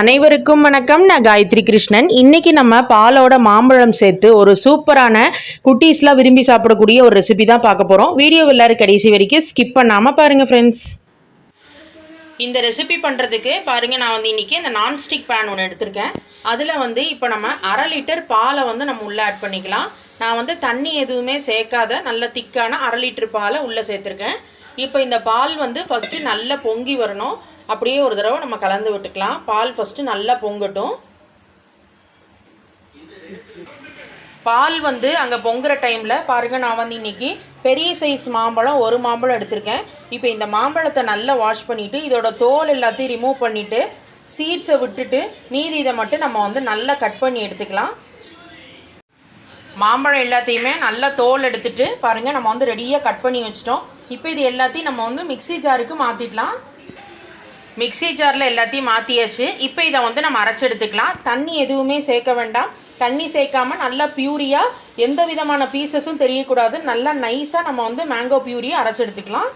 அனைவருக்கும் வணக்கம். நான் காயத்ரி கிருஷ்ணன். இன்னைக்கு நம்ம பாலோட மாம்பழம் சேர்த்து ஒரு சூப்பரான குட்டீஸ்லாம் விரும்பி சாப்பிடக்கூடிய ஒரு ரெசிபி தான் பார்க்க போகிறோம் வீடியோ எல்லாரும் கடைசி வரைக்கும் ஸ்கிப் பண்ணாமல் பாருங்கள் ஃப்ரெண்ட்ஸ் இந்த ரெசிபி பண்ணுறதுக்கு பாருங்கள் நான் வந்து இன்றைக்கி இந்த நான்ஸ்டிக் பேன் ஒன்று எடுத்திருக்கேன். அதில் வந்து இப்போ நம்ம அரை லிட்டர் பாலை வந்து நம்ம உள்ளே ஆட் பண்ணிக்கலாம். நான் வந்து தண்ணி எதுவுமே சேர்க்காத நல்ல திக்கான அரை லிட்டர் பாலை உள்ளே சேர்த்துருக்கேன். இப்போ இந்த பால் வந்து ஃபஸ்ட்டு நல்லா பொங்கி வரணும். அப்படியே ஒரு தடவை நம்ம கலந்து விட்டுக்கலாம். பால் ஃபஸ்ட்டு நல்லா பொங்கட்டும். பால் வந்து அங்கே பொங்குற டைமில் பாருங்கள் நான் வந்து இன்றைக்கி பெரிய சைஸ் மாம்பழம் ஒரு மாம்பழம் எடுத்திருக்கேன். இப்போ இந்த மாம்பழத்தை நல்லா வாஷ் பண்ணிவிட்டு இதோட தோல் எல்லாத்தையும் ரிமூவ் பண்ணிவிட்டு சீட்ஸை விட்டுட்டு மீதி இதை மட்டும் நம்ம வந்து நல்லா கட் பண்ணி எடுத்துக்கலாம். மாம்பழம் எல்லாத்தையுமே நல்லா தோல் எடுத்துகிட்டு பாருங்கள் நம்ம வந்து ரெடியாக கட் பண்ணி வச்சிட்டோம். இப்போ இது எல்லாத்தையும் நம்ம வந்து மிக்ஸி ஜாருக்கு மாற்றிடலாம் மிக்ஸி ஜாரில் எல்லாத்தையும் மாற்றியாச்சு இப்போ இதை வந்து நம்ம அரைச்சி எடுத்துக்கலாம். தண்ணி எதுவுமே சேர்க்க வேண்டாம். தண்ணி சேர்க்காம நல்லா பியூரியாக எந்த விதமான பீசஸும் தெரியக்கூடாது. நல்லா நைஸாக நம்ம வந்து மேங்கோ பியூரியை அரைச்சி எடுத்துக்கலாம்.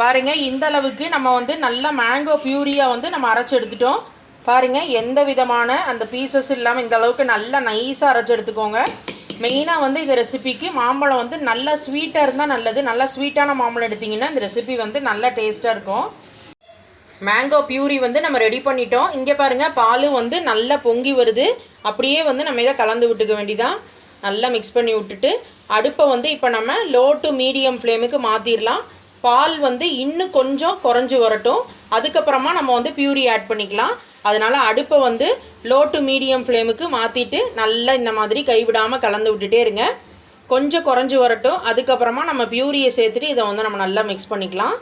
பாருங்கள் இந்த அளவுக்கு நம்ம வந்து நல்லா மேங்கோ பியூரியாக வந்து நம்ம அரைச்சி எடுத்துட்டோம். பாருங்கள் எந்த விதமான அந்த பீசஸ் இல்லாமல் இந்த அளவுக்கு நல்லா நைஸாக அரைச்சி எடுத்துக்கோங்க. மெயினாக வந்து இந்த ரெசிபிக்கு மாம்பழம் வந்து நல்லா ஸ்வீட்டாக இருந்தால் நல்லது. நல்லா ஸ்வீட்டான மாம்பழம் எடுத்திங்கன்னா இந்த ரெசிபி வந்து நல்லா டேஸ்ட்டாக இருக்கும். மேங்கோ பியூரி வந்து நம்ம ரெடி பண்ணிட்டோம். இங்கே பாருங்கள் பால் வந்து நல்லா பொங்கி வருது. அப்படியே வந்து நம்ம இதை கலந்து விட்டுக்க வேண்டிதான். நல்லா மிக்ஸ் பண்ணி விட்டுட்டு அடுப்பை வந்து இப்போ நம்ம லோ டு மீடியம் ஃப்ளேமுக்கு மாற்றிடலாம் பால் வந்து இன்னும் கொஞ்சம் குறைஞ்சி வரட்டும். அதுக்கப்புறமா நம்ம வந்து பியூரி ஆட் பண்ணிக்கலாம். அதனால் அடுப்பை வந்து லோ டு மீடியம் ஃப்ளேமுக்கு மாற்றிட்டு நல்லா இந்த மாதிரி கைவிடாமல் கலந்து விட்டுட்டே இருங்க. கொஞ்சம் குறைஞ்சி வரட்டும். அதுக்கப்புறமா நம்ம பியூரியை சேர்த்துட்டு இதை வந்து நம்ம நல்லா மிக்ஸ் பண்ணிக்கலாம்.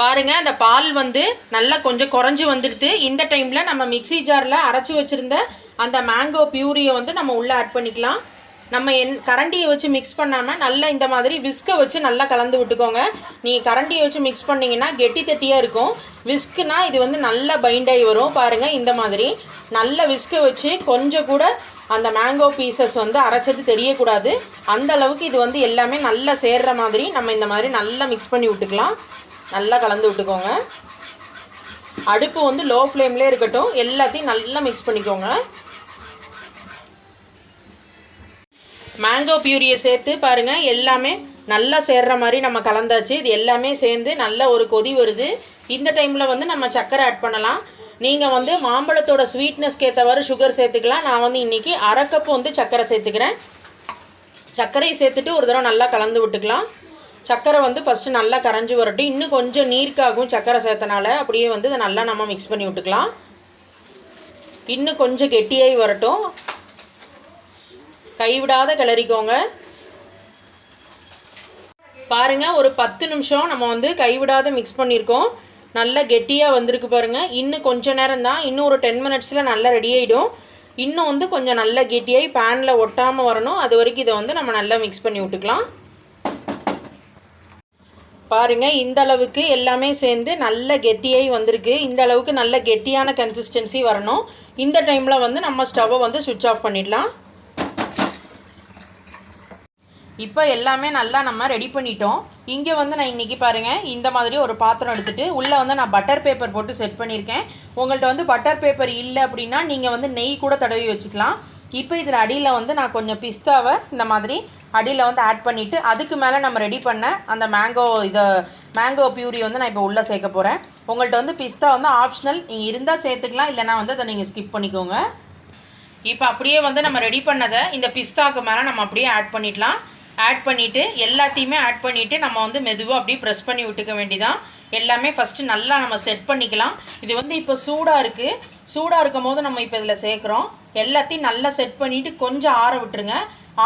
பாருங்க அந்த பால் வந்து நல்லா கொஞ்சம் குறைஞ்சி வந்துடுது. இந்த டைமில் நம்ம மிக்ஸி ஜாரில் அரைச்சி வச்சுருந்த அந்த மேங்கோ பியூரியை வந்து நம்ம உள்ளே ஆட் பண்ணிக்கலாம். நம்ம என் கரண்டியை வச்சு மிக்ஸ் பண்ணாமல் நல்லா இந்த மாதிரி விஸ்கை வச்சு நல்லா கலந்து விட்டுக்கோங்க. நீங்கள் கரண்டியை வச்சு மிக்ஸ் பண்ணிங்கன்னா கெட்டி தட்டியாக இருக்கும். விஸ்க்குனா இது வந்து நல்லா பைண்ட் ஆகி வரும். பாருங்கள் இந்த மாதிரி நல்ல விஸ்கை வச்சு கொஞ்சம் கூட அந்த மேங்கோ பீசஸ் வந்து அரைச்சது தெரியக்கூடாது. அந்த அளவுக்கு இது வந்து எல்லாமே நல்லா சேர்ற மாதிரி நம்ம இந்த மாதிரி நல்லா மிக்ஸ் பண்ணி விட்டுக்கலாம். நல்லா கலந்து விட்டுக்கோங்க. அடுப்பு வந்து லோ ஃப்ளேம்லேயே இருக்கட்டும். எல்லாத்தையும் நல்லா மிக்ஸ் பண்ணிக்கோங்க. மேங்கோ பியூரியை சேர்த்து பாருங்கள் எல்லாமே நல்லா சேர்ற மாதிரி நம்ம கலந்தாச்சு. இது எல்லாமே சேர்ந்து நல்ல ஒரு கொதி வருது. இந்த டைமில் வந்து நம்ம சர்க்கரை ஆட் பண்ணலாம். நீங்கள் வந்து மாம்பழத்தோட ஸ்வீட்னஸ்க்கு ஏற்றவாறு சுகர் சேர்த்துக்கலாம். நான் வந்து இன்றைக்கி அரை கப்பு வந்து சர்க்கரை சேர்த்துக்கிறேன். சர்க்கரையை சேர்த்துட்டு ஒரு தடவை நல்லா கலந்து விட்டுக்கலாம். சக்கரை வந்து ஃபஸ்ட்டு நல்லா கரைஞ்சி வரட்டும். இன்னும் கொஞ்சம் நீர்க்காகும் சக்கரை சேர்த்தனால அப்படியே வந்து இதை நல்லா நம்ம மிக்ஸ் பண்ணி விட்டுக்கலாம். இன்னும் கொஞ்சம் கெட்டியாகி வரட்டும். கைவிடாத கிளறிக்கோங்க. பாருங்கள் ஒரு பத்து நிமிஷம் நம்ம வந்து கைவிடாத மிக்ஸ் பண்ணியிருக்கோம். நல்லா கெட்டியாக வந்திருக்கு பாருங்கள் இன்னும் கொஞ்சம் நேரம் தான். இன்னும் ஒரு டென் மினிட்ஸில் நல்லா ரெடி ஆகிடும் இன்னும் வந்து கொஞ்சம் நல்லா கெட்டியாகி பேனில் ஒட்டாமல் வரணும். அது வரைக்கும் இதை வந்து நம்ம நல்லா மிக்ஸ் பண்ணி விட்டுக்கலாம். பாருங்கள் இந்த அளவுக்கு எல்லாமே சேர்ந்து நல்ல கெட்டியாகி வந்திருக்கு. இந்த அளவுக்கு நல்ல கெட்டியான கன்சிஸ்டன்சி வரணும். இந்த டைமில் வந்து நம்ம ஸ்டவ்வை வந்து சுவிட்ச் ஆஃப் பண்ணிடலாம். இப்போ எல்லாமே நல்லா நம்ம ரெடி பண்ணிட்டோம். இங்கே வந்து நான் இன்றைக்கி பாருங்கள் இந்த மாதிரி ஒரு பாத்திரம் எடுத்துகிட்டு உள்ளே வந்து நான் பட்டர் பேப்பர் போட்டு செட் பண்ணியிருக்கேன் உங்கள்கிட்ட வந்து பட்டர் பேப்பர் இல்லை அப்படின்னா நீங்கள் வந்து நெய் கூட தடவி வச்சுக்கலாம். இப்போ இதில் அடியில் வந்து நான் கொஞ்சம் பிஸ்தாவை இந்த மாதிரி அடியில் வந்து ஆட் பண்ணிவிட்டு அதுக்கு மேலே நம்ம ரெடி பண்ண அந்த மேங்கோ இதை மேங்கோ பியூரி வந்து நான் இப்போ உள்ளே சேர்க்க போகிறேன் உங்கள்கிட்ட வந்து பிஸ்தா வந்து ஆப்ஷனல் நீங்கள் இருந்தால் சேர்த்துக்கலாம் இல்லைனா வந்து அதை நீங்கள் ஸ்கிப் பண்ணிக்கோங்க. இப்போ அப்படியே வந்து நம்ம ரெடி பண்ணதை இந்த பிஸ்தாக்கு மேலே நம்ம அப்படியே ஆட் பண்ணிடலாம். ஆட் பண்ணிவிட்டு எல்லாத்தையுமே ஆட் பண்ணிவிட்டு நம்ம வந்து மெதுவாக அப்படியே ப்ரெஸ் பண்ணி விட்டுக்க வேண்டிதான் எல்லாமே ஃபஸ்ட்டு நல்லா நம்ம செட் பண்ணிக்கலாம். இது வந்து இப்போ சூடாக இருக்குது சூடாக இருக்கும் போது நம்ம இப்போ இதில் சேர்க்குறோம். எல்லாத்தையும் நல்லா செட் பண்ணிவிட்டு கொஞ்சம் ஆற விட்டுருங்க.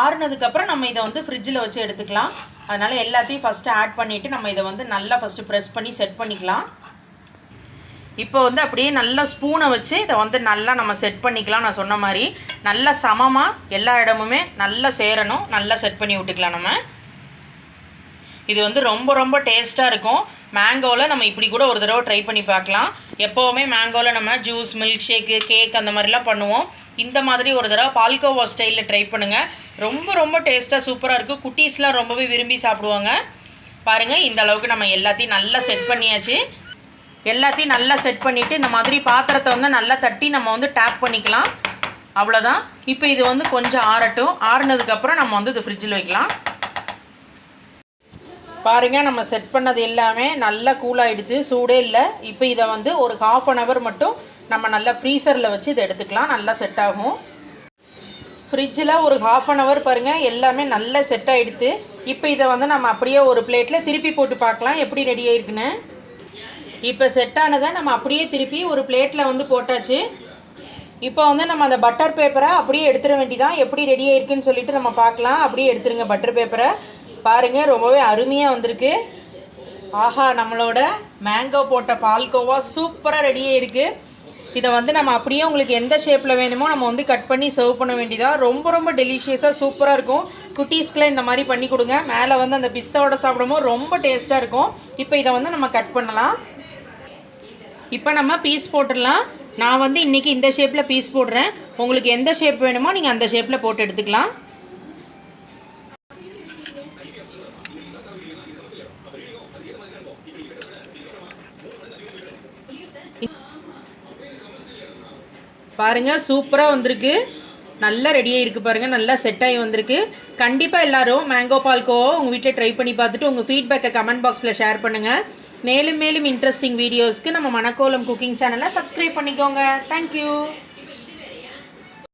ஆறுனதுக்கப்புறம் நம்ம இதை வந்து ஃப்ரிட்ஜில் வச்சு எடுத்துக்கலாம். அதனால் எல்லாத்தையும் ஃபஸ்ட்டு ஆட் பண்ணிவிட்டு நம்ம இதை வந்து நல்லா ஃபஸ்ட்டு ப்ரெஸ் பண்ணி செட் பண்ணிக்கலாம். இப்போ வந்து அப்படியே நல்லா ஸ்பூனை வச்சு இதை வந்து நல்லா நம்ம செட் பண்ணிக்கலாம் நான் சொன்ன மாதிரி. நல்லா சமமாக எல்லா இடமுமே நல்லா சேரணும். நல்லா செட் பண்ணி விட்டுக்கலாம் நம்ம. இது வந்து ரொம்ப ரொம்ப டேஸ்ட்டாக இருக்கும். மேங்கோவில் நம்ம இப்படி கூட ஒரு தடவை ட்ரை பண்ணி பார்க்கலாம். எப்போவுமே மேங்கோவில் நம்ம ஜூஸ் மில்க் ஷேக்கு கேக் அந்த மாதிரிலாம் பண்ணுவோம். இந்த மாதிரி ஒரு தடவை பால்கோவா ஸ்டைலில் ட்ரை பண்ணுங்கள் ரொம்ப ரொம்ப டேஸ்ட்டாக சூப்பராக இருக்குது குட்டீஸ்லாம் ரொம்பவே விரும்பி சாப்பிடுவாங்க. பாருங்கள் இந்த அளவுக்கு நம்ம எல்லாத்தையும் நல்லா செட் பண்ணியாச்சு. எல்லாத்தையும் நல்லா செட் பண்ணிவிட்டு இந்த மாதிரி பாத்திரத்தை வந்து நல்லா தட்டி நம்ம வந்து டேப் பண்ணிக்கலாம். அவ்வளோதான் இப்போ இது வந்து கொஞ்சம் ஆறட்டும். ஆறுனதுக்கப்புறம் நம்ம வந்து இது ஃப்ரிட்ஜில் வைக்கலாம். பாருங்க நம்ம செட் பண்ணது எல்லாமே நல்லா கூலாகிடுது சூடே இல்லை. இப்போ இதை வந்து ஒரு ஹாஃப் அன் ஹவர் மட்டும் நம்ம நல்லா ஃப்ரீசரில் வச்சு இதை எடுத்துக்கலாம். நல்லா செட் ஆகும். ஃப்ரிட்ஜில் ஒரு ஹாஃப் அன் ஹவர் பாருங்கள் எல்லாமே நல்லா செட் ஆகிடுது இப்போ இதை வந்து நம்ம அப்படியே ஒரு பிளேட்டில் திருப்பி போட்டு பார்க்கலாம். எப்படி ரெடி ஆயிருக்குன்னு. இப்போ செட் ஆனதை நம்ம அப்படியே திருப்பி ஒரு பிளேட்டில் வந்து போட்டாச்சு. இப்போ வந்து நம்ம அந்த பட்டர் பேப்பரை அப்படியே எடுத்துட வேண்டிதான் எப்படி ரெடி ஆயிருக்குன்னு சொல்லிட்டு நம்ம பார்க்கலாம். அப்படியே எடுத்துருங்க பட்டர் பேப்பரை பாருங்கள் ரொம்பவே அருமையாக வந்திருக்கு. ஆஹா நம்மளோட மேங்கோ போட்ட பால்கோவா சூப்பராக ரெடியே இருக்குது இதை வந்து நம்ம அப்படியே உங்களுக்கு எந்த ஷேப்பில் வேணுமோ நம்ம வந்து கட் பண்ணி சர்வ் பண்ண வேண்டியதாக ரொம்ப ரொம்ப டெலிஷியஸாக சூப்பராக இருக்கும். குட்டீஸ்க்குலாம் இந்த மாதிரி பண்ணி கொடுங்க. மேலே வந்து அந்த பிஸ்தாவோட சாப்பிடும்போது ரொம்ப டேஸ்ட்டாக இருக்கும். இப்போ இதை வந்து நம்ம கட் பண்ணலாம். இப்போ நம்ம பீஸ் போட்டுடலாம். நான் வந்து இன்றைக்கி இந்த ஷேப்பில் பீஸ் போடுறேன். உங்களுக்கு எந்த ஷேப் வேணுமோ நீங்கள் அந்த ஷேப்பில் போட்டு எடுத்துக்கலாம். பாருங்கள் சூப்பராக வந்திருக்கு. நல்லா ரெடியாக இருக்குது பாருங்கள் நல்லா செட் ஆகி வந்திருக்கு. கண்டிப்பாக எல்லாரும் மேங்கோ பால்கோவோ உங்கள் வீட்டில் ட்ரை பண்ணி பார்த்துட்டு உங்கள் ஃபீட்பேக்கை கமெண்ட் பாக்ஸில் ஷேர் பண்ணுங்கள் மேலும் மேலும் இன்ட்ரெஸ்டிங் வீடியோஸ்க்கு நம்ம மணக்கோலம் குக்கிங் சேனலை சப்ஸ்கிரைப் பண்ணிக்கோங்க. Thank you